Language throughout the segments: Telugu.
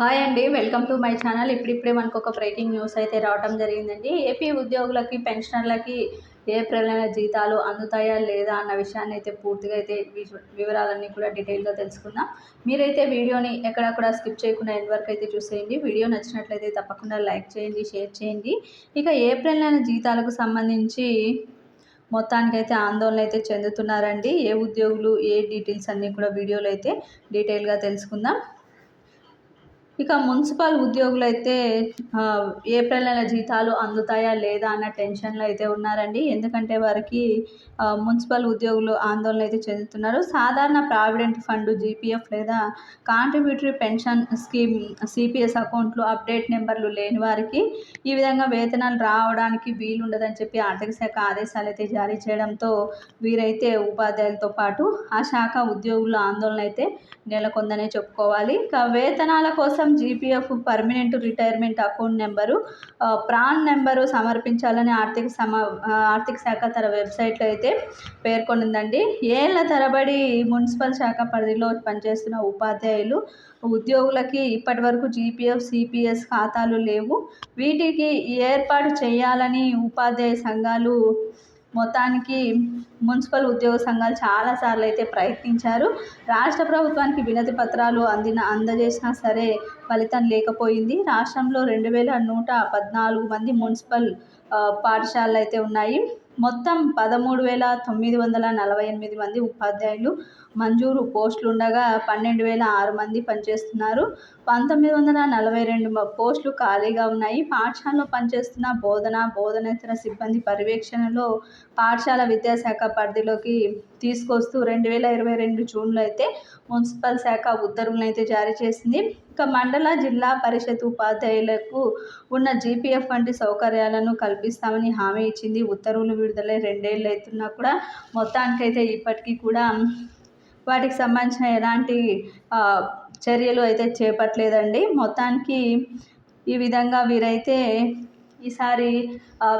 హాయ్ అండి వెల్కమ్ టు మై ఛానల్. ఇప్పుడిప్పుడే మనకు ఒక బ్రేకింగ్ న్యూస్ అయితే రావడం జరిగిందండి. ఏపీ ఉద్యోగులకి పెన్షనర్లకి ఏప్రిల్ నెల జీతాలు అందుతాయా లేదా అన్న విషయాన్ని అయితే పూర్తిగా అయితే వివరాలన్నీ కూడా డీటెయిల్గా తెలుసుకుందాం. మీరైతే వీడియోని ఎక్కడక్కడ స్కిప్ చేయకుండా ఎండ్ వరకు అయితే చూసేయండి. వీడియో నచ్చినట్లయితే తప్పకుండా లైక్ చేయండి షేర్ చేయండి. ఇక ఏప్రిల్ నెల జీతాలకు సంబంధించి మొత్తానికైతే ఆందోళన అయితే చెందుతున్నారండి. ఏ ఉద్యోగులు ఏ డీటెయిల్స్ అన్నీ కూడా వీడియోలో అయితే డీటెయిల్గా తెలుసుకుందాం. ఇక మున్సిపల్ ఉద్యోగులు అయితే ఏప్రిల్ నెల జీతాలు అందుతాయా లేదా అన్న టెన్షన్లో అయితే ఉన్నారండి. ఎందుకంటే వారికి మున్సిపల్ ఉద్యోగులు ఆందోళన అయితే చెందుతున్నారు. సాధారణ ప్రావిడెంట్ ఫండ్ జీపీఎఫ్ లేదా కాంట్రిబ్యూటరీ పెన్షన్ స్కీమ్ సిపిఎస్ అకౌంట్లు అప్డేట్ నెంబర్లు లేని వారికి ఈ విధంగా వేతనాలు రావడానికి వీలు ఉండదని చెప్పి ఆర్థిక శాఖ ఆదేశాలు అయితే జారీ చేయడంతో వీరైతే ఉపాధ్యాయులతో పాటు ఆ శాఖ ఉద్యోగుల ఆందోళన అయితే నెలకొందనే చెప్పుకోవాలి. ఇక వేతనాల కోసం GPF permanent retirement account number PRAN number సమర్పించాలని ఆర్థిక సమ ఆర్థిక శాఖ తన వెబ్సైట్లో అయితే పేర్కొనిందండి. ఏళ్ళ తరబడి మున్సిపల్ శాఖ పరిధిలో పనిచేస్తున్న ఉపాధ్యాయులు ఉద్యోగులకి ఇప్పటి వరకు జీపీఎఫ్ సిపిఎస్ ఖాతాలు లేవు. వీటికి ఏర్పాటు చేయాలని ఉపాధ్యాయ సంఘాలు మొత్తానికి మున్సిపల్ ఉద్యోగ సంఘాలు చాలాసార్లు అయితే ప్రయత్నించారు. రాష్ట్ర ప్రభుత్వానికి వినతి పత్రాలు అందిన అందజేసినా సరే ఫలితం లేకపోయింది. రాష్ట్రంలో రెండు వేల నూట పద్నాలుగు మంది మున్సిపల్ పాఠశాలలు అయితే ఉన్నాయి. మొత్తం పదమూడు వేల తొమ్మిది వందల నలభై ఎనిమిది మంది ఉపాధ్యాయులు మంజూరు పోస్టులు ఉండగా పన్నెండు వేల ఆరు మంది పనిచేస్తున్నారు. పంతొమ్మిది వందల నలభై రెండు పోస్టులు ఖాళీగా ఉన్నాయి. పాఠశాలలో పనిచేస్తున్న బోధన బోధనేతర సిబ్బంది పర్యవేక్షణలో పాఠశాల విద్యాశాఖ పరిధిలోకి తీసుకొస్తూ రెండు వేల ఇరవై రెండు జూన్లో అయితే మున్సిపల్ శాఖ ఉత్తర్వులను అయితే జారీ చేసింది. ఇక మండల జిల్లా పరిషత్ ఉపాధ్యాయులకు ఉన్న జీపీఎఫ్ వంటి సౌకర్యాలను కల్పిస్తామని హామీ ఇచ్చింది. ఉత్తర్వులు విడుదలై రెండేళ్ళు అవుతున్నా కూడా మొత్తానికైతే ఇప్పటికీ కూడా వాటికి సంబంధించిన ఎలాంటి చర్యలు అయితే చేపట్టలేదండి. మొత్తానికి ఈ విధంగా వీరైతే ఈసారి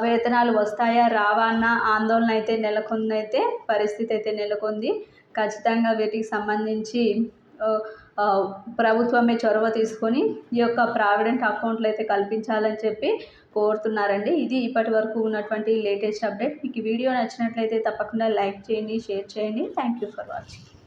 వేతనాలు వస్తాయా రావా అన్న ఆందోళన అయితే నెలకొందైతే పరిస్థితి అయితే నెలకొంది. ఖచ్చితంగా వీటికి సంబంధించి ప్రభుత్వమే చొరవ తీసుకొని ఈ యొక్క ప్రావిడెంట్ అకౌంట్లు అయితే కల్పించాలని చెప్పి కోరుతున్నారండి. ఇది ఇప్పటి వరకు ఉన్నటువంటి లేటెస్ట్ అప్డేట్. మీకు వీడియో నచ్చినట్లయితే తప్పకుండా లైక్ చేయండి షేర్ చేయండి. Thank you for watching